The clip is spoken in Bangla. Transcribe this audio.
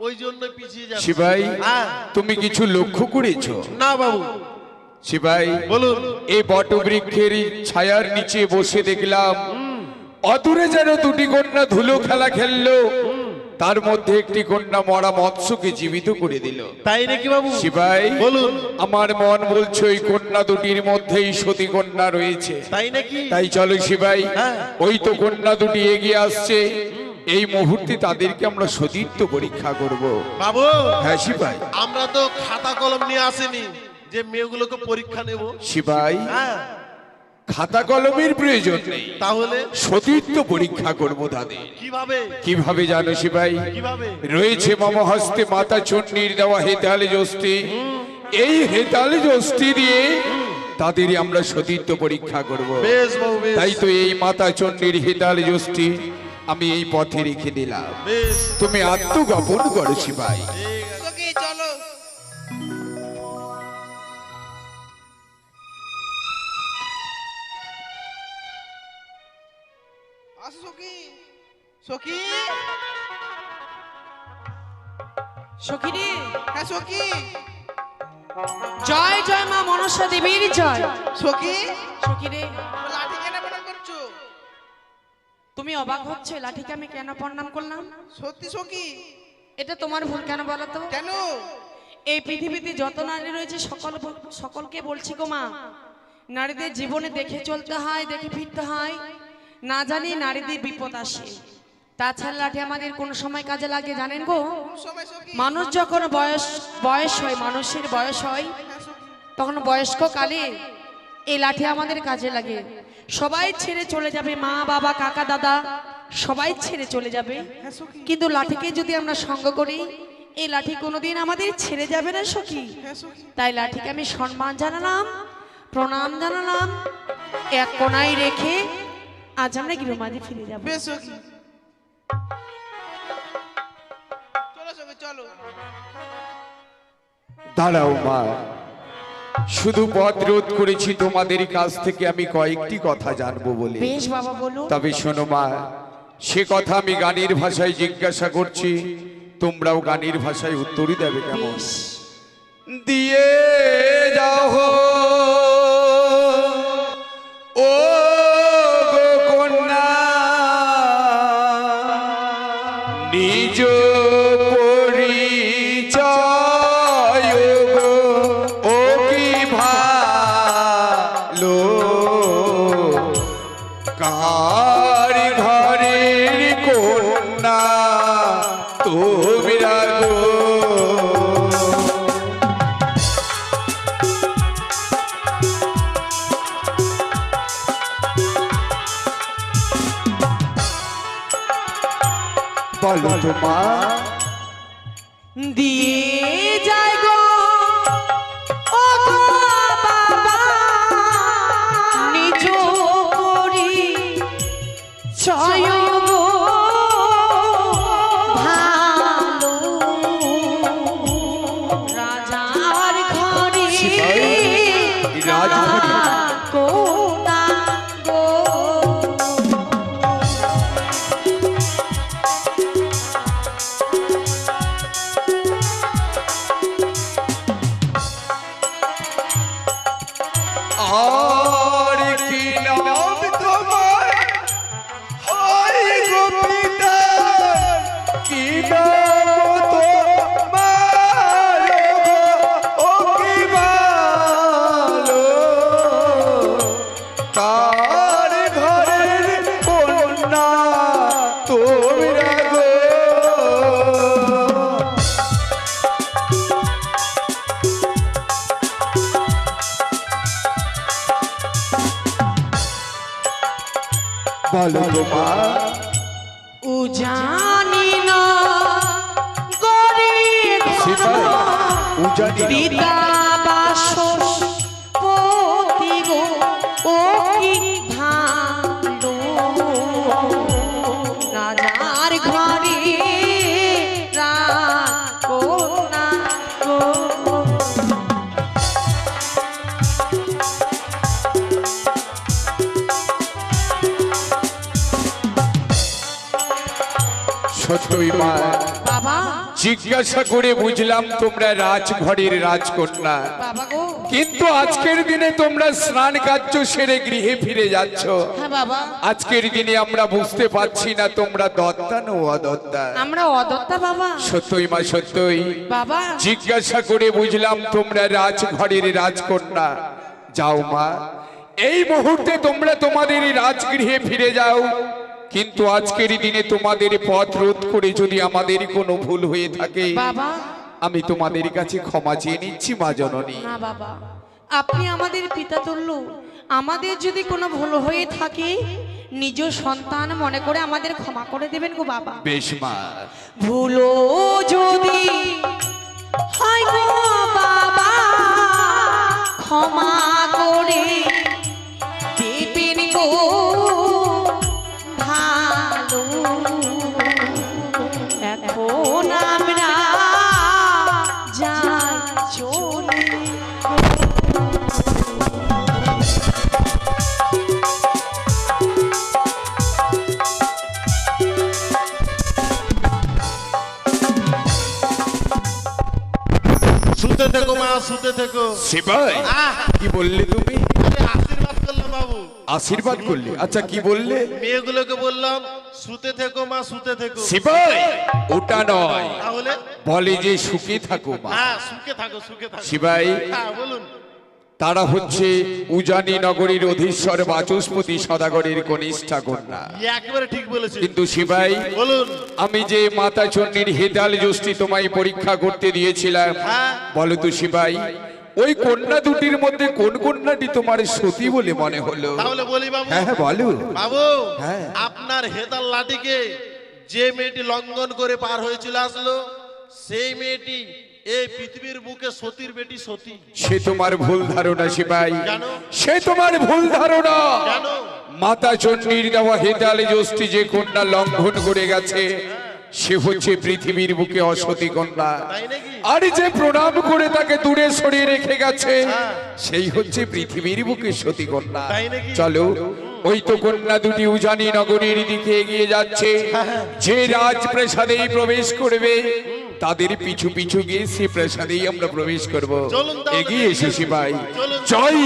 ওই জন্য পিছিয়ে যাচ্ছে। শিবাই হ্যাঁ। তুমি কিছু লক্ষ্য করেছ? না বাবু। শিবাই বলুন। এই বটবৃক্ষের ছায়ার নিচে বসে দেখলাম অদূরে যেন দুটি কন্যা ধুলো খেলা খেললো। তার মধ্যে একটি কন্যা মরা মৎস্যকে জীবিত করে দিল। তাই নাকি বাবু? শিবাই বলুন। আমার মন বলছে ওই কন্যা দুটির মধ্যেই সতী কন্যা রয়েছে। তাই নাকি? তাই চলো শিবাই হ্যাঁ। ওই তো কন্যা দুটি এগিয়ে আসছে। এই মুহূর্তে তাদেরকে আমরা সতীর্থ পরীক্ষা করব। বাবু হ্যাঁ শিবাই। আমরা তো খাতা কলম নিয়ে আসেনি যে মেয়েগুলোকে পরীক্ষা নেব। শিবাই হ্যাঁ। খাতা কলমের প্রয়োজন নেই। তাহলে? সতীর্থ পরীক্ষা করব তাদের। কীভাবে? কীভাবে জানো শিবাই? রয়েছে মম হস্তে মাতা চন্ডীর দেওয়া হেতালে জস্তি এই হেতালে জস্তি দিয়ে তাদেরই আমরা সতীর্থ পরীক্ষা করব। তাই তো এই মাতা চন্ডীর হেতালে জস্তি আমি এই পথে রেখে দিলাম। তুমি আত্মগোপন করো শিবাই। চলো। আসো সখী। সখী। সখিনী। হ্যাঁ সখী। জয় জয় মা মনসা দেবীর জয়। সখী। সখিরে। তোমার তুমি অবাক হচ্ছে লাঠিকে আমি কেন প্রণাম করলাম? সত্যি সখী। এটা তোমার ভুল কেন বলো তো? কেন? এই পৃথিবীতে যত নারী রয়েছে সকল সকলকে বলছি গো মা নারীদের জীবনে দেখে চলতে হয় দেখে ফিরতে হয়। না জানি নারীদের বিপদ আসে। তাছাড়া লাঠি আমাদের কোন সময় কাজে লাগে জানেন গো? মানুষ যখন বয়স বয়স হয় মানুষের বয়স হয় হ্যাঁ তখন বয়স্ক কালে এই লাঠি আমাদের কাজে লাগে। সবাই ছেড়ে চলে যাবে মা বাবা কাকা দাদা। সবাই ছেড়ে চলে যাবে। কিন্তু লাঠিকে যদি আমরা সঙ্গ করি এই লাঠি কোনোদিন আমাদের ছেড়ে যাবে না সখী। তাই লাঠিকে আমি সম্মান জানালাম প্রণাম জানালাম এক কোনায় রেখে আজ আমরা গৃহমাঝে ফিরে যাব। চলো। দাঁড়াও মা শুধু পথ রোধ করেছি তোমাদের কাছ থেকে আমি কয়েকটি কথা জানব বলে। বেশ বাবা বলুন। তবে শোনো মা সে কথা আমি গানের ভাষায় জিজ্ঞাসা করছি তোমরাও গানের ভাষায় উত্তরই দেবে কেমন? দিয়ে যাও। বলো তোমার দিয়ে যায় গো। রাজার ঘরে বলো তোমার উজানি না গরে সিপাই, উজানি মা জিজ্ঞাসা করে বুঝলাম তোমরা রাজঘরের রাজকন্যা। কিন্তু আজকের দিনে তোমরা স্নান কার্য সেরে গৃহে ফিরে যাচ্ছ। হ্যাঁ আজকের দিনে আমরা বুঝতে পারছি না তোমরা দত্তা নো অদত্তা। আমরা অদত্তা বাবা। সত্যই মা সত্যই। বাবা। জিজ্ঞাসা করে বুঝলাম তোমরা রাজঘরের রাজকন্যা। যাও মা। এই মুহূর্তে তোমরা তোমাদের রাজগৃহে ফিরে যাও। কিন্তু আজকের দিনে তোমাদের পথ রোধ করে যদি আমাদের কোনো ভুল হয়ে থাকে আমি তোমাদের কাছে ক্ষমা চেয়ে নিচ্ছি মা জননী। আপনি আমাদের পিতা তুল্য আমাদের যদি কোনো ভুল হয়ে থাকে নিজ সন্তান মনে করে আমাদের ক্ষমা করে দেবেন গো বাবা। বেশ মা। ভুলো যদি হয় গো বাবা ক্ষমা থেকো মা শুতে থেকো। সিপাই আহ, কি বললি তুমি? আশীর্বাদ করলাম বাবু। আশীর্বাদ করলি? আচ্ছা কি বললে? মেয়েগুলোকে বললাম শুতে থেকো মা শুতে থেকো। সিপাই ওটা নয়। তাহলে? বলে যে সুখে থাকো মা। হ্যাঁ সুখে থাকো সুখে থাকো। সিপাই হ্যাঁ বলুন। তারা হচ্ছে উজানি নগরীর অধীশ্বর বাচস্পতি সদাগরের কনিষ্ঠা কন্যা। একেবারে ঠিক বলেছে কিন্তু শিবাই বলুন। আমি যে মাতা চন্ডীর হেদাল জষ্টি তোমায় পরীক্ষা করতে দিয়েছিলাম হ্যাঁ। বলো তো শিবাই ওই কন্যা দুটির মধ্যে কোন কন্যাটি তোমার সতী বলে মনে হলো? তাহলে বলি বাবু। হ্যাঁ হ্যাঁ বলো। বাবু হ্যাঁ। আপনার হেতাল লাঠিকে যে মেয়েটি লঙ্ঘন করে পার হয়েছিল আসলো সেই মেয়েটি এই পৃথিবীর বুকে সতীর বেটি সতী। সে তোমার ভুল ধারণা কেন? সে তোমার ভুল ধারণা। মাতা দেওয়া হেতালে জষ্টি যে কন্যা লঙ্ঘন করে গেছে সে হচ্ছে পৃথিবীর বুকে অসতী কন্যা। আর যে প্রণাম করে তাকে দূরে সরিয়ে রেখে গেছে সেই হচ্ছে পৃথিবীর বুকে সতী কন্যা। চলো ওই তো কন্যা দুটি উজানি নগরীর দিকে এগিয়ে যাচ্ছে। যে রাজপ্রাসাদেই প্রবেশ করবে তাদের পিছু পিছু গিয়ে সে প্রাসাদেই আমরা প্রবেশ করব। এগিয়ে এসেছি ভাই। জয়